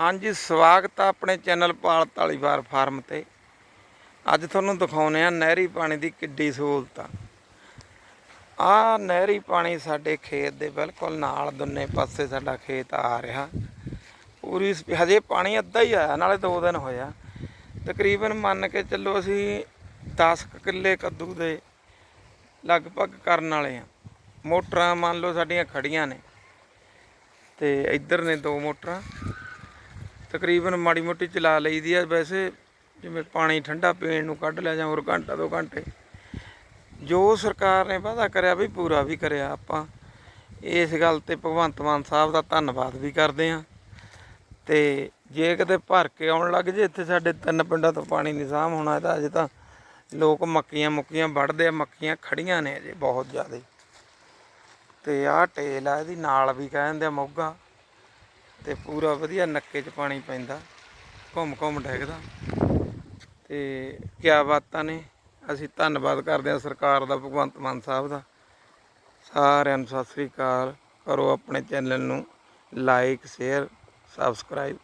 ਹਾਂਜੀ, ਸਵਾਗਤ ਆ ਆਪਣੇ ਚੈਨਲ ਪਾਲ ਤਾਲੀਵਾਰ ਫਾਰਮ ਤੇ। ਅੱਜ ਤੁਹਾਨੂੰ ਦਿਖਾਉਨੇ ਆ ਨਹਿਰੀ ਪਾਣੀ ਦੀ ਕਿੱਡੀ ਸਹੂਲਤ। ਆ ਆ ਨਹਿਰੀ ਪਾਣੀ ਸਾਡੇ ਖੇਤ ਦੇ ਬਿਲਕੁਲ ਨਾਲ ਦੋਨੇ ਪਾਸੇ ਸਾਡਾ ਖੇਤ ਆ ਰਿਹਾ। ਪੂਰੀ ਹਜੇ ਪਾਣੀ ਅੱਧਾ ਹੀ ਆਇਆ, ਨਾਲੇ 2 ਦਿਨ ਹੋਇਆ। ਤਕਰੀਬਨ ਮੰਨ ਕੇ ਚੱਲੋ ਅਸੀਂ 10 ਕਿੱਲੇ ਕੱਦੂ ਦੇ ਲਗਭਗ ਕਰਨ ਵਾਲੇ ਆ। ਮੋਟਰਾਂ ਮੰਨ ਲਓ ਸਾਡੀਆਂ ਖੜੀਆਂ ਨੇ। ਤੇ ਇੱਧਰ ਨੇ ਦੋ ਮੋਟਰਾਂ। ਤਕਰੀਬਨ ਮਾੜੀ ਮੋਟੀ ਚਲਾ ਲਈਦੀ ਆ ਵੈਸੇ, ਜਿਵੇਂ ਪਾਣੀ ਠੰਡਾ ਪੀਣ ਨੂੰ ਕੱਢ ਲਿਆ ਜਾਂ ਹੋਰ ਘੰਟਾ, ਦੋ ਘੰਟੇ। ਜੋ ਸਰਕਾਰ ਨੇ ਵਾਅਦਾ ਕਰਿਆ ਵੀ ਪੂਰਾ ਵੀ ਕਰਿਆ ਆਪਾਂ, ਇਸ ਗੱਲ ਤੇ ਭਗਵੰਤ ਮਾਨ ਸਾਹਿਬ ਦਾ ਧੰਨਵਾਦ ਵੀ ਕਰਦੇ ਆ। ਤੇ ਜੇ ਕਿਤੇ ਭਰ ਕੇ ਆਉਣ ਲੱਗ ਜੇ, ਇੱਥੇ ਸਾਡੇ ਤਿੰਨ ਪਿੰਡਾਂ ਤੋਂ ਪਾਣੀ ਨਹੀਂ ਹੋਣਾ ਤਾਂ ਅਜੇ ਤਾਂ ਲੋਕ ਮੱਕੀਆਂ ਮੁੱਕੀਆਂ ਵੱਢਦੇ ਆ, ਮੱਕੀਆਂ ਖੜੀਆਂ ਨੇ ਅਜੇ ਬਹੁਤ ਜ਼ਿਆਦਾ। ਤੇ ਆਹ ਟੇਲ ਆ, ਇਹਦੀ ਨਾਲ ਵੀ ਕਹਿੰਦੇ ਆ ਮੋਗਾ। ਤੇ ਪੂਰਾ ਵਧੀਆ ਨੱਕੇ 'ਚ ਪਾਣੀ ਪੈਂਦਾ, ਘੁੰਮ ਘੁੰਮ ਡੈਗਦਾ। ਤੇ ਕਿਆ ਬਾਤਾਂ ਨੇ, ਅਸੀਂ ਧੰਨਵਾਦ ਕਰਦੇ ਹਾਂ ਸਰਕਾਰ ਦਾ, ਭਗਵੰਤ ਮਾਨ ਸਾਹਿਬ ਦਾ। ਸਾਰਿਆਂ ਨੂੰ ਸਤਿ ਸ੍ਰੀ ਅਕਾਲ, ਕਰੋ ਆਪਣੇ ਚੈਨਲ ਨੂੰ ਲਾਈਕ, ਸ਼ੇਅਰ, ਸਬਸਕ੍ਰਾਈਬ।